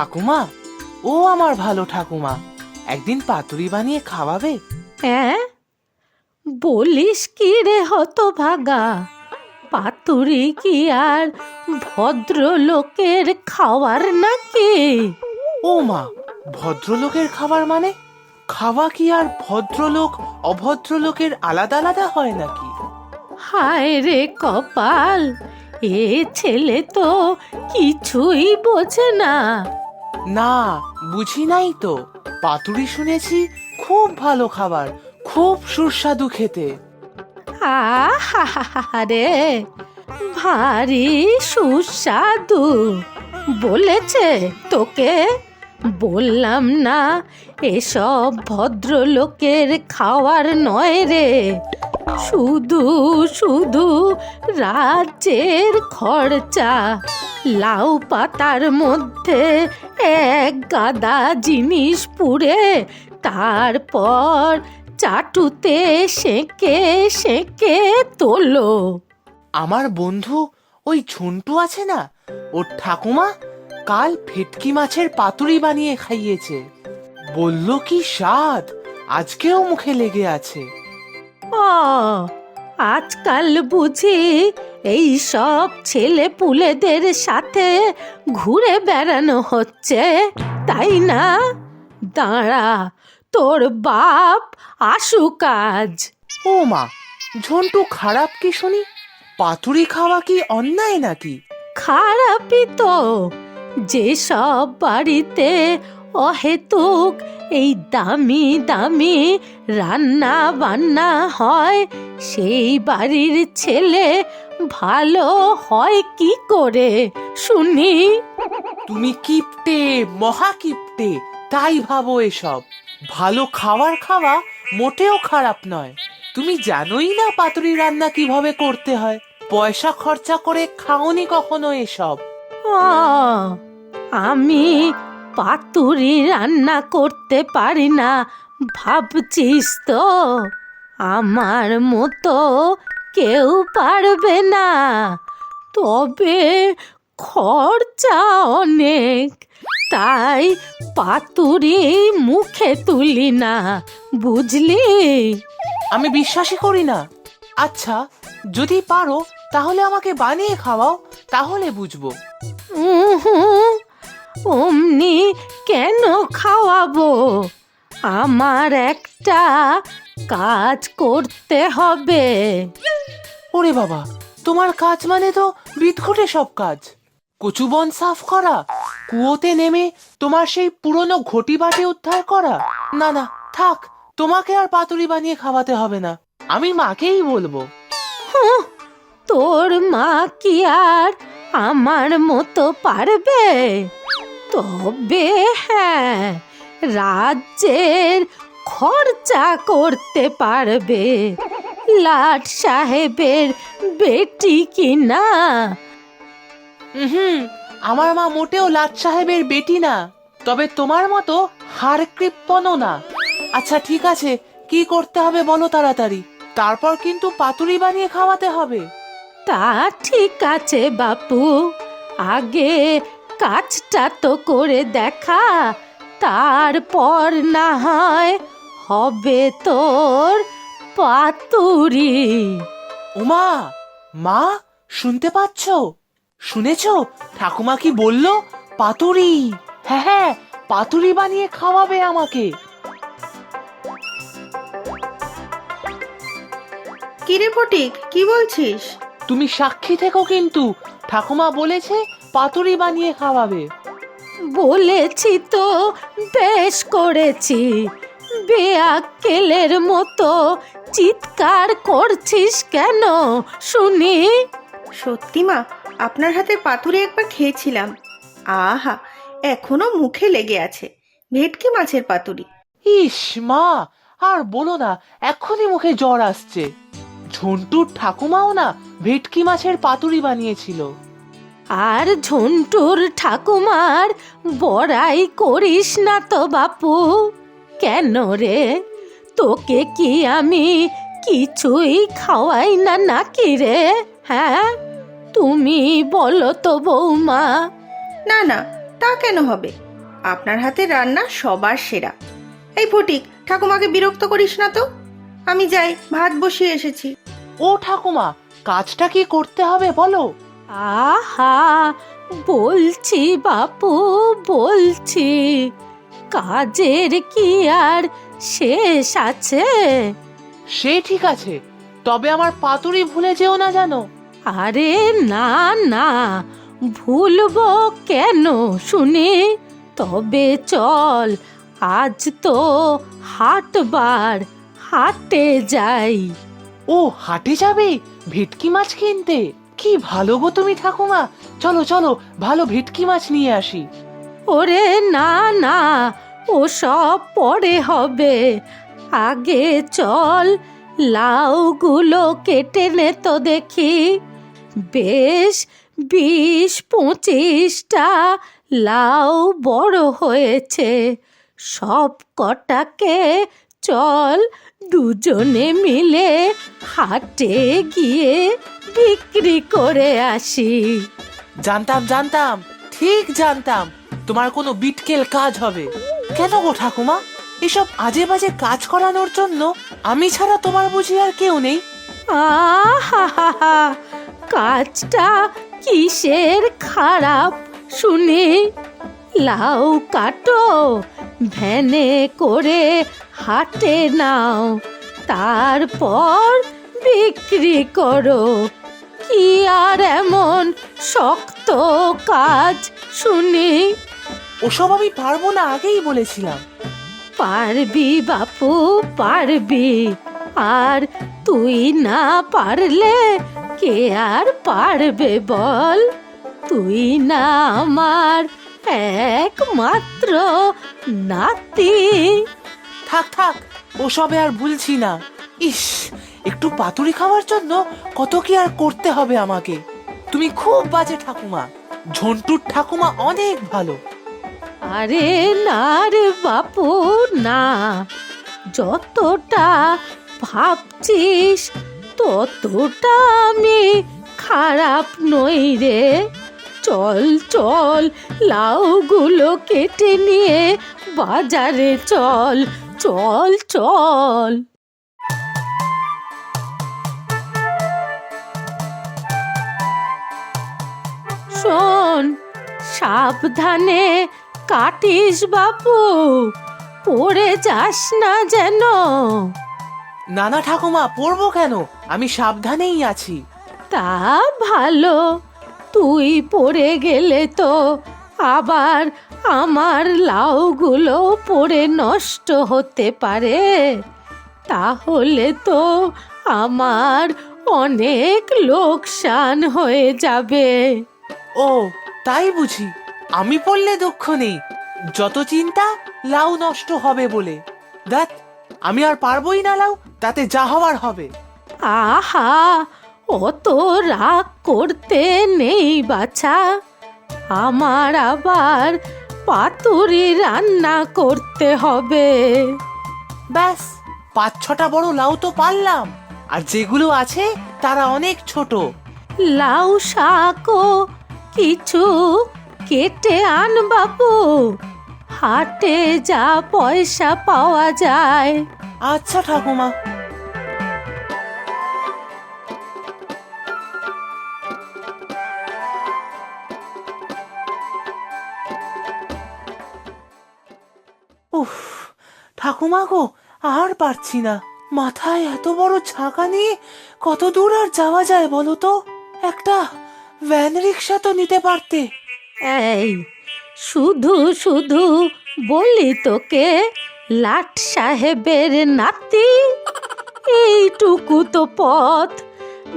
ঠাকুমা ও আমার ভালো ঠাকুমা একদিন পাতুরি বানিয়ে খাওয়াবে? হ্যাঁ বলিস কি রে হতভাগা পাতুরি কি আর ভদ্রলোকের খাওয়ার নাকি? ও মা ভদ্রলোকের খাবার মানে? খাওয়া কি আর ভদ্রলোক অভদ্রলোকের আলাদা আলাদা হয় নাকি? হায় রে কপাল এ ছেলে তো কিছুই বোঝে না। না, বুঝি নাই তো। পাতুরি শুনেছি, খুব ভালো খাবার, খুব সুস্বাদু খেতে। আরে ভারী সুস্বাদু। বলেছে তোকে, বললাম না, এসব ভদ্রলোকের খাওয়ার নয় রে। শুধু শুধু রাজ্যের খরচা। লাউ পাতার মধ্যে এক গাদা জিনিস পুড়ে, তারপর চাটুতে সেঁকে সেঁকে তোলো। আমার বন্ধু, ওই ঝন্টু আছে না? ওর ঠাকুমা কাল ফেটকি মাছের পাতুরি বানিয়ে খাইয়েছে। বলল কি স্বাদ, আজকেও মুখে লেগে আছে। ও আজকাল বুঝি এই সব ছেলে পুলেদের সাথে ঘুরে বেড়ানো হচ্ছে তাই না? দাঁড়া তোর বাপ আসুক কাজ। ও মা ঝন্টু খারাপ কি শুনি? পাতুরি খাওয়া কি অন্যায় নাকি? খারাপই তো যেসব বাড়িতে অহেতুক এই দামি দামি রান্না বান্না হয়। সেই বাড়ির ছেলে ভালো হয় কি করে শুনি? তুমি কিপটে মহা কিপটে তাই ভাবো এসব। ভালো খাবার খাওয়া মোটেও খারাপ নয়। তুমি জানোই না পাতুরি রান্না কীভাবে করতে হয়। পয়সা খরচা করে খাওনি কখনো এসব। আমি পাতুরি রান্না করতে পারি না ভাবছিস তো? আমার মতো কেউ পারবে না। তবে খরচা অনেক তাই পাতুরি মুখে তুলি না বুঝলি? আমি বিশ্বাসই করি না। আচ্ছা যদি পারো তাহলে আমাকে বানিয়ে খাওয়াও তাহলে বুঝব। অমনি কেন খাওয়াবো? আমার একটা কাজ করতে হবে। ওরে বাবা তোমার কাজ মানে তো বিদঘটে সব কাজ। কচুবন সাফ করা কুয়োতে নেমে তোমার সেই পুরনো ঘটি বাটি উদ্ধার করা। না না থাক তোমাকে আর পাতুরি বানিয়ে খাওয়াতে হবে না। আমি মাকেই বলব। হুঁ, তোর মা কি আর আমার মতো পারবে? তবে হ্যাঁ রাজ্যের খরচা করতে পারবে। লাট সাহেবের বেটি কি না? হুম আমার মা মোটেও লাট সাহেবের বেটি না তবে তোমার মতো হার কৃপণও না। আচ্ছা ঠিক আছে কি করতে হবে বলো তাড়াতাড়ি। তারপর কিন্তু পাতুরি বানিয়ে খাওয়াতে হবে। তা ঠিক আছে বাপু আগে কাজটা তো করে দেখা তারপর না হয় হবে তোর পাতুরি। উমা মা শুনতে পাচ্ছ? শুনেছো? ঠাকুমা কি বলল? পাতুরি। হ্যাঁ হ্যাঁ পাতুরি বানিয়ে খাওয়াবে আমাকে। কিরে ফটিক কি বলছিস? তুমি সাক্ষী থেকো কিন্তু। ঠাকুমা বলেছে পাতুরি বানিয়ে খাওয়াবে। বলেছি তো বেশ করেছি। বেয়াক্কেলের মতো চিৎকার করছিস কেন শুনি? সত্যি মা আপনার হাতের পাতুরি একবার খেয়েছিলাম। আহা এখনও মুখে লেগে আছে। ভেটকি মাছের পাতুরি। ইস মা আর বলো না এখনই মুখে জ্বর আসছে। ঝন্টুর ঠাকুমাও না ভেটকি মাছের পাতুরি বানিয়েছিল। আর ঝন্টুর ঠাকুমার বড়াই করিস না তো বাপু। কেন রে? তোকে কি আমি কিছুই খাওয়াই না নাকি রে? হ্যাঁ? তুমি বলো তো বৌমা। না না তা কেন হবে? আপনার হাতে রান্না সবার সেরা। এই ফটিক ঠাকুমাকে বিরক্ত করিস না তো? আমি যাই ভাত বসিয়ে এসেছি। ও ঠাকুমা কাজটা কি করতে হবে বলো? আহা বলছি বাপু বলছি কাজের কি আর শেষ আছে? সে ঠিক আছে তবে আমার পাতুরি ভুলে যেও না জানো। আরে না না ভুলবো কেন শুনি? তবে চল আজ তো হাটবার হাটে যাই। ও হাটে যাবে? ভেটকি মাছ কিনতে? কি ভালো গো তুমি ঠাকুমা। চলো চলো, ভালো ভেটকি মাছ নিয়ে আসি। ওরে না না ও সব পরে হবে। আগে চল, লাউগুলো কেটে নে তো দেখি। বেশ বিশ পঁচিশটা লাউ বড় হয়েছে। সব কটাকে চল দুজনে মিলে হাটে গিয়ে বিক্রি করে আসি। জানতাম জানতাম ঠিক জানতাম তোমার কোনো বিটকেল কাজ হবে। কেন গো ঠাকুমা? এসব আজে বাজে কাজ করানোর জন্য আমি ছাড়া তোমার বুঝি আর কেউ নেই। আহা কাজটা কিসের খারাপ শুনি? লাউ কাটো ভ্যানে করে হাটে নাও তারপর বিক্রি করো। কি আর এমন শক্ত কাজ শুনি? ওসব আমি পারব না আগেই বলেছিলাম। পারবি বাপু পারবি। আর তুই না পারলে কে আর পারবে বল? তুই না আমার একমাত্র নাতি। থাক থাক, ওসবে আর ভুলছি না। ইস, একটু পাতুরি খাওয়ার জন্য কত কি আর করতে হবে আমাকে। তুমি খুব বাজে ঠাকুমা, ঝন্টুর ঠাকুমা অনেক ভালো। আরে না রে বাপু, না। যতটা ভাবছিস, ততটা আমি খারাপ নই রে। চল চল, লাউগুলো কেটে নিয়ে বাজারে চল। চল চল। শোন সাবধানে কাটিস বাপু পড়ে যাস না যেন। নানা ঠাকুমা পড়ব কেন? আমি সাবধানেই আছি। তা ভালো তুই পড়ে গেলে তো আবার আমার লাউগুলো পড়ে নষ্ট হতে পারে। তাহলে তো আমার অনেক লোকসান হয়ে যাবে। ও তাই বুঝি। আমি পড়লে দুঃখ নেই। যত চিন্তা লাউ নষ্ট হবে বলে। দেখ আমি আর পারবোই না লাউ তাতে যা হওয়ার হবে। আহা অত রাগ করতে নেই বাছা। আমার আবার পাতুরি রান্না করতে হবে। ব্যাস পাঁচ ছটা বড় লাউ তো পারলাম। আর যেগুলো আছে তারা অনেক ছোট। লাউ শাকও কিছু কেটে আন বাপু। হাটে যা পয়সা পাওয়া যায়। আচ্ছা ঠাকুমা ঠাকুমা গো আর পারছি না। মাথায় এত বড় ছাকা নিয়ে কত দূর আর যাওয়া যায় বলো তো? একটা ভ্যান রিক্সা তো নিতে পারতে। এই শুধু শুধু বলি তোকে লাট সাহেবের নাতি এইটুকু তো পথ।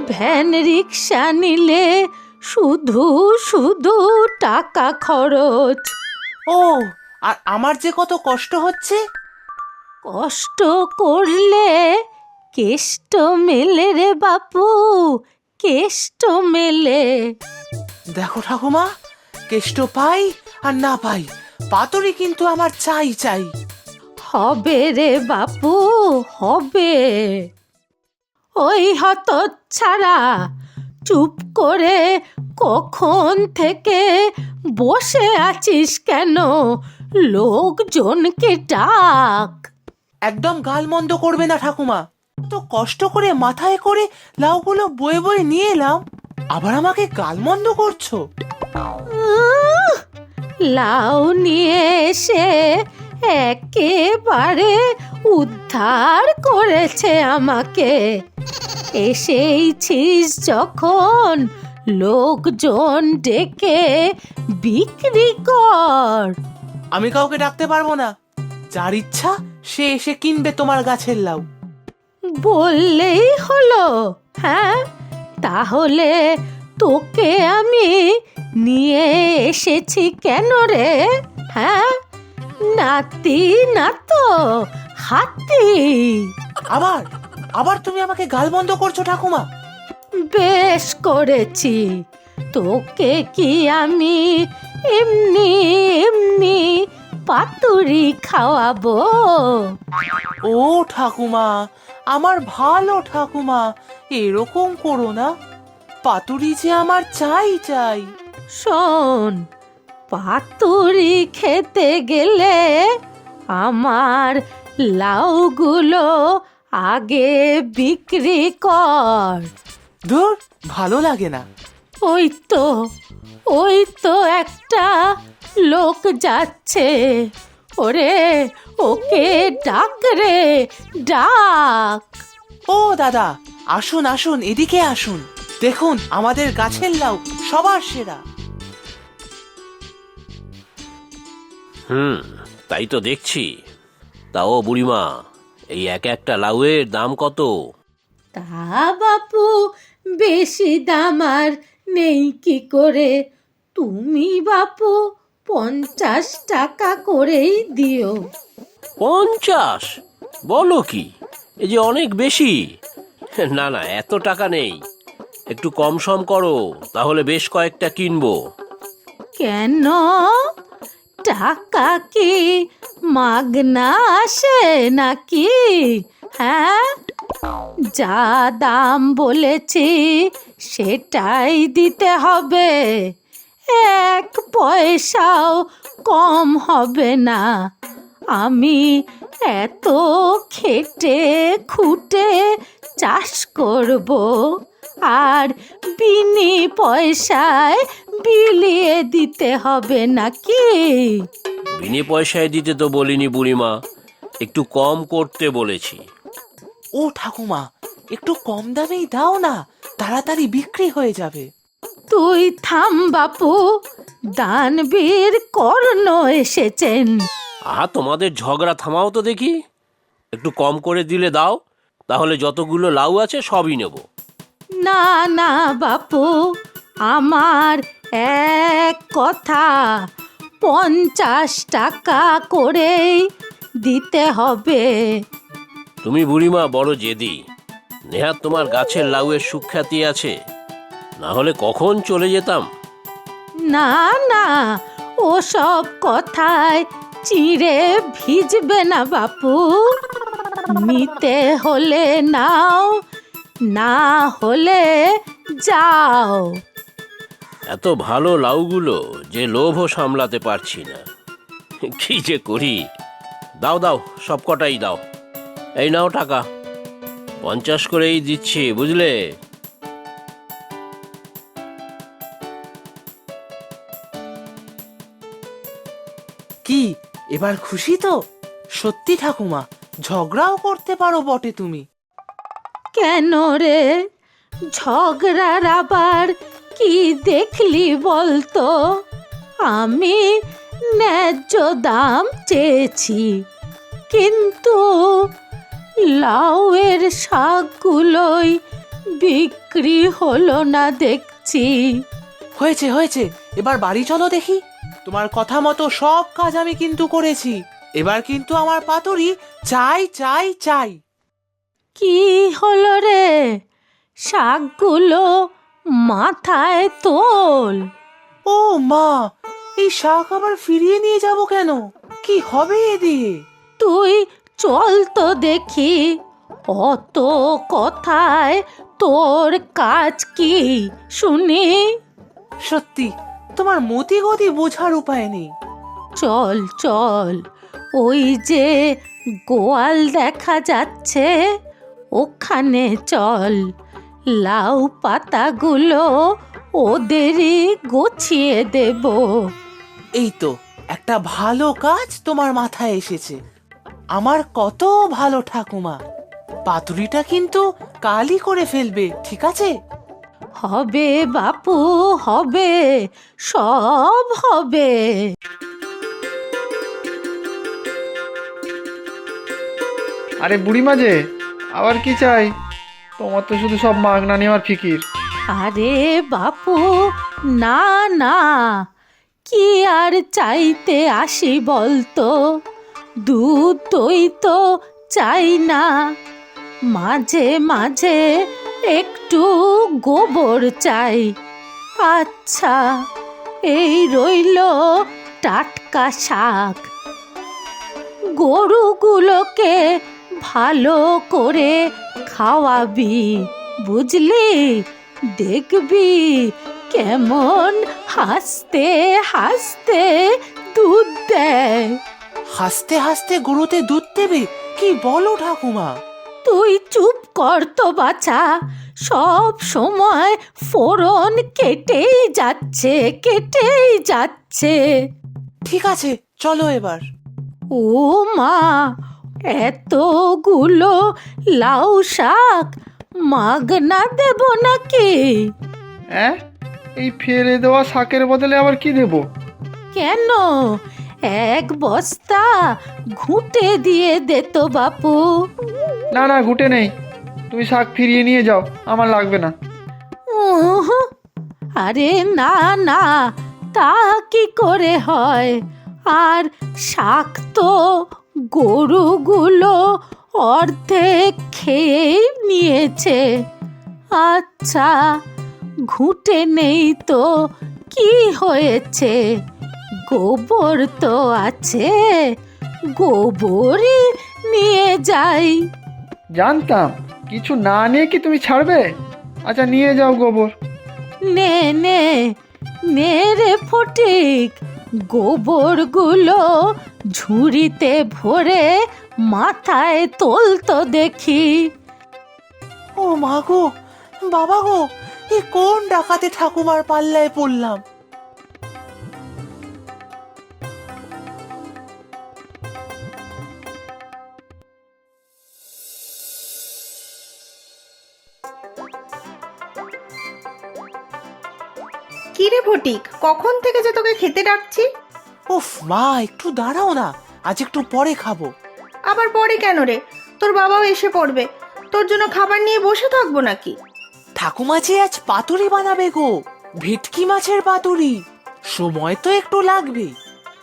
ভ্যান রিক্সা নিলে শুধু শুধু টাকা খরচ। ও আর আমার যে কত কষ্ট হচ্ছে? কষ্ট করলে কেষ্ট মেলে রে বাপু কেষ্ট মেলে। দেখো ঠাকুমা কেষ্ট পাই আর না পাই পাতুরি কিন্তু আমার চাই চাই। হবে রে বাপু হবে। ওই হত ছাড়া চুপ করে কখন থেকে বসে আছিস কেন? লোকজনকে ডাক। একদম গালমন্দ করবে না ঠাকুমা। তো কষ্ট করে মাথায় করে লাউগুলো বয়ে বয়ে নিয়ে এলাম আবার আমাকে গালমন্দ করছ। উহ, লাউ নিয়ে এসে একেবারে উদ্ধার করেছে আমাকে। এসেইছিস যখন লোকজন ডেকে বিক্রি কর। আমি কাউকে ডাকতে পারব না। যার ইচ্ছা সে এসে কিনবে তোমার গাছের লাউ। বললেই হলো হ্যাঁ তাহলে তোকে আমি নিয়ে এসেছি কেন রে? হ্যাঁ নাতি না তো হাতি। আবার আবার তুমি আমাকে গাল বন্ধ করছ ঠাকুমা? বেশ করেছি তোকে কি আমি এমনি এমনি পাতুরি খাওয়াবো। ও ঠাকুমা আমার ভালো ঠাকুমা এরকম করো না। পাতুরি যে আমার চাই চাই। শোন পাতুরি খেতে গেলে আমার লাউগুলো আগে বিক্রি কর। ধুর ভালো লাগে না। ওই তো ওই তো একটা লোক যাচ্ছে। ওরে ওকে ডাক রে ডাক। ও দাদা আসুন আসুন এদিকে আসুন। দেখুন আমাদের গাছের লাউ সবার সেরা। হুম তাই তো দেখছি। তাও বুড়িমা এই এক একটা লাউয়ের দাম কত? তা বাপু বেশি দাম আর নেই কি করে? তুমি বাপু পঞ্চাশ টাকা করেই দিও। পঞ্চাশ? বলো কি? এই যে অনেক বেশি। না না এত টাকা নেই। একটু কম সম করো তাহলে বেশ কয়েকটা কিনবো। কেন? টাকা কি মাগনা আসে নাকি? হ্যাঁ? যা দাম বলেছি সেটাই দিতে হবে। এক পয়সাও কম হবে না। আমি এত খেটে খুঁটে চাষ করব আর বিনি পয়সায় বিলিয়ে দিতে হবে নাকি? বিনি পয়সায় দিতে তো বলিনি বুড়িমা একটু কম করতে বলেছি। ও ঠাকুমা একটু কম দামেই দাও না তাড়াতাড়ি বিক্রি হয়ে যাবে। তুই থাম বাপু দানবীর কর্ণ এসেছেন। আহা তোমাদের ঝগড়া থামাও তো দেখি। একটু কম করে দিলে দাও তাহলে যতগুলো লাউ আছে সবই নেব। না না বাপু আমার এক কথা পঞ্চাশ টাকা করেই দিতে হবে। তুমি বুড়িমা বড় জেদি নেহাত তোমার গাছের লাউয়ের সুখ্যাতি আছে। না হলে কখন চলে যেতাম? না না ওসব কথায় চিড়ে ভিজবে না বাপু। নিতে হলে নাও না হলে যাও। এত ভালো লাউগুলো যে লোভও সামলাতে পারছি না। কি যে করি? দাও দাও সব কটাই দাও। এই নাও টাকা। পঞ্চাশ করেই দিচ্ছি বুঝলে? এবার খুশি তো? সত্যি ঠাকুমা ঝগড়াও করতে পারো বটে তুমি। কেন রে? ঝগড়ার আবার কি দেখলি বলতো? আমি ন্যায্য দাম চেয়েছি কিন্তু লাউয়ের শাকগুলোই বিক্রি হলো না দেখছি। হয়েছে হয়েছে এবার বাড়ি চলো দেখি। তোমার কথা মতো সব কাজ আমি কিন্তু করেছি। এবার কিন্তু আমার পাতুরি চাই চাই চাই। কি হলো রে? শাকগুলো মাথায় তোল। ও মা এই শাক আবার ফিরিয়ে নিয়ে যাব কেন? কি হবে এ দিয়ে? তুই চল তো দেখি অত কথায় তোর কাজ কি শুনি? সত্যি তোমার মতি গতি বোঝার উপায় নেই। চল চল ওই যে গোয়াল দেখা যাচ্ছে ওখানে চল। লাউ পাতাগুলো ওদেরই গুছিয়ে দেব। এই তো একটা ভালো কাজ তোমার মাথায় এসেছে। আমার কত ভালো ঠাকুমা। পাতুরিটা কিন্তু কালই করে ফেলবে ঠিক আছে? হবে বাপু হবে সব হবে। আরে বুড়িমা যে আবার কি চাই? তোমার তো শুধু সব মাগনা নেওয়ার ফিকির। আরে বাপু না না কি আর চাইতে আসি বলতো? দুধ দই তো চাই না। মাঝে মাঝে একটু গোবর চাই। আচ্ছা এই রইল টাটকা শাক। গরুগুলোকে ভালো করে খাওয়াবি, বুঝলি? দেখবি কেমন হাসতে হাসতে দুধ দেয়। হাসতে হাসতে গরুতে দুধ দেবে? কি বলো ঠাকুমা। তুই চুপ কর তো বাছা। সব সময় ফোড়ন কেটেই যাচ্ছে কেটেই যাচ্ছে। ঠিক আছে চলো এবার। ও মা এতগুলো লাউ শাক মাগনা দেব নাকি? হ্যাঁ এই ফেলে দেওয়া শাকের বদলে আবার কি দেব? কেন? এক বস্তা ঘুঁটে দিয়ে দে তো বাপু। না না ঘুটে নেই। তুমি শাক ফিরিয়ে নিয়ে যাও আমার লাগবে না। উহ, আরে না না তা কি করে হয়? আর শাক তো গরুগুলো অর্ধেক খেয়েই নিয়েছে। আচ্ছা ঘুঁটে নেই তো কি হয়েছে? গোবর তো আছে গোবরই নিয়ে যাই। জানতাম কিছু না নিয়ে কি তুমি ছাড়বে? আচ্ছা নিয়ে যাও গোবর। নে নে নে রে ফটিক গোবরগুলো ঝুড়িতে ভরে মাথায় তোল তো দেখি। ও মা গো বাবা গো এ কোন ডাকাতে ঠাকুমার পাল্লায় পড়লাম? ফটিক কখন থেকে যে তোকে খেতে ডাকছি? উফ মা একটু দাঁড়াও না। আজ একটু পরে খাব। আবার পরে কেন রে? তোর বাবাও এসে পড়বে। তোর জন্য খাবার নিয়ে বসে থাকব নাকি? ঠাকুমা যে আজ পাতুরি বানাবে গো। ভেটকি মাছের পাতুরি। সময় তো একটু লাগবে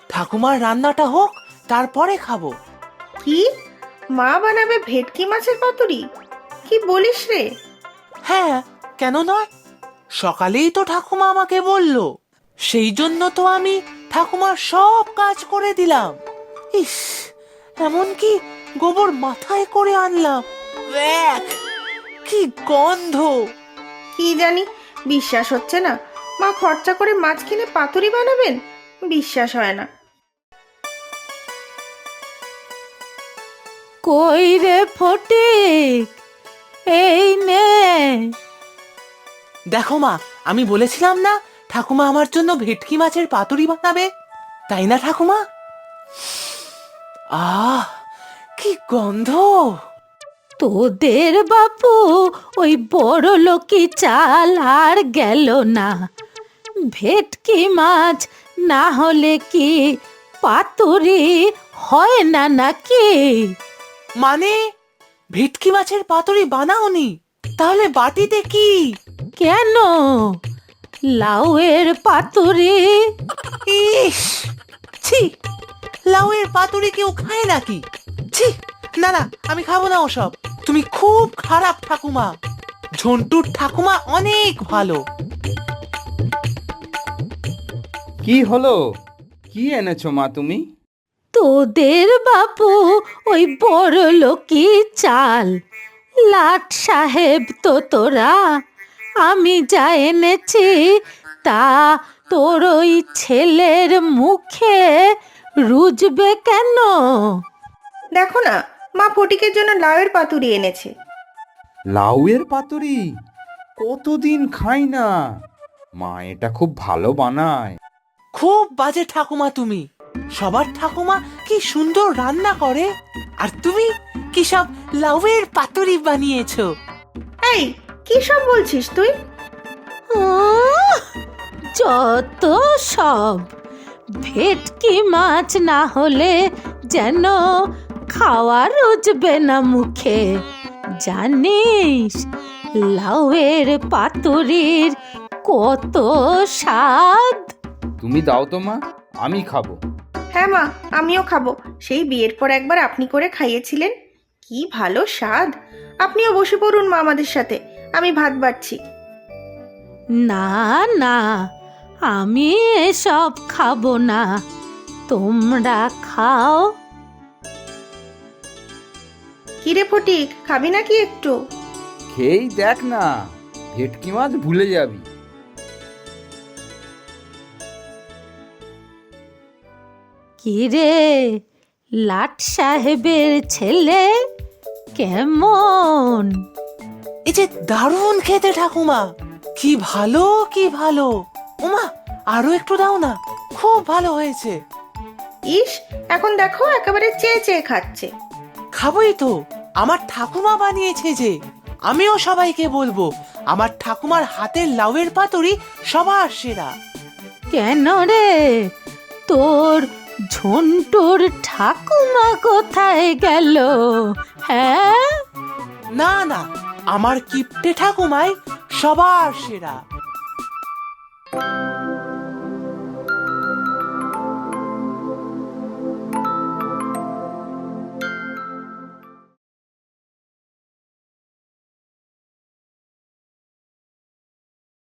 ঠাকুমার রান্নাটা হোক তারপরে খাব। কি? মা বানাবে ভেটকি মাছের পাতুরি? কি বলিস রে? হ্যাঁ কেন নয়? সকালেই তো ঠাকুমা আমাকে বলল। সেই জন্য তো আমি ঠাকুমার সব কাজ করে দিলাম। ইস এমনকি গোবর মাথায় করে আনলাম? ব্যাক! কি গন্ধ! কি জানি বিশ্বাস হচ্ছে না। মা খরচা করে মাছ কিনে পাতুরি বানাবেন? বিশ্বাস হয় না। কই রে ফটিক এই নে। দেখো মা আমি বলেছিলাম না ঠাকুমা আমার জন্য ভেটকি মাছের পাতুরি বানাবে? তাই না ঠাকুমা? আহ কি গন্ধ! তোদের বাপু ওই বড় লোকি চাল আর গেল না। ভেটকি মাছ না হলে কি পাতুরি হয় না নাকি? মানে ভেটকি মাছের পাতুরি বানাওনি? তাহলে বাটিতে কি? কেন? লাউয়ের পাতুরি। ইস! ছি লাউয়ের পাতুরি কেউ খায় নাকি? ছি না না আমি খাব না ওসব। তুমি খুব খারাপ ঠাকুমা। ঝন্টুর ঠাকুমা অনেক ভালো। কি হলো? কি এনেছো মা তুমি? তোদের বাপু ওই বড় লোকি চাল। লাট সাহেব তো তোরা। আমি যা এনেছি তা তোর ওই ছেলের মুখে রুজবে কেন? দেখো না মা ফটিকের জন্য লাউয়ের পাতুরি এনেছে। লাউয়ের পাতুরি? কতদিন খাই না? মা এটা খুব ভালো বানায়। খুব বাজে ঠাকুমা তুমি। সবার ঠাকুমা কি সুন্দর রান্না করে। আর তুমি কি সব লাউয়ের পাতুরি বানিয়েছো? এই কি সব বলছিস তুই? যত সব। ভেটকি মাছ না হলে যেন খাওয়া রুজবে না মুখে। জানিস লাউয়ের পাতুরির কত স্বাদ? তুমি দাও তো মা আমি খাব। হ্যাঁ মা আমিও খাব। সেই বিয়ের পর একবার আপনি করে খাইয়েছিলেন। কি ভালো স্বাদ। আপনিও বসে পড়ুন মা আমাদের সাথে। আমি ভাত বাড়ছি না না আমি এসব খাব না। তোমরা খাও। কিরে ফটিক খাবি নাকি একটু? খেয়েই দেখ না ভেটকি মাছ ভুলে যাবি। কিরে লাট সাহেবের ছেলে কেমন? এই যে দারুণ খেতে ঠাকুমা। কি ভালো কি ভালো। ওমা আরও একটু দাও না খুব ভালো হয়েছে। ইস এখন দেখো একেবারে চেয়ে চেয়ে খাচ্ছে। খাবোই তো আমার ঠাকুমা বানিয়েছে যে। আমিও সবাইকে বলব আমার ঠাকুমার হাতের লাউয়ের পাতুরি সবার সেরা। কেন রে? তোর ঝন্টুর ঠাকুমা কোথায় গেল হ্যাঁ? না না আমার কিপ্টে ঠাকুমায় সবার সেরা।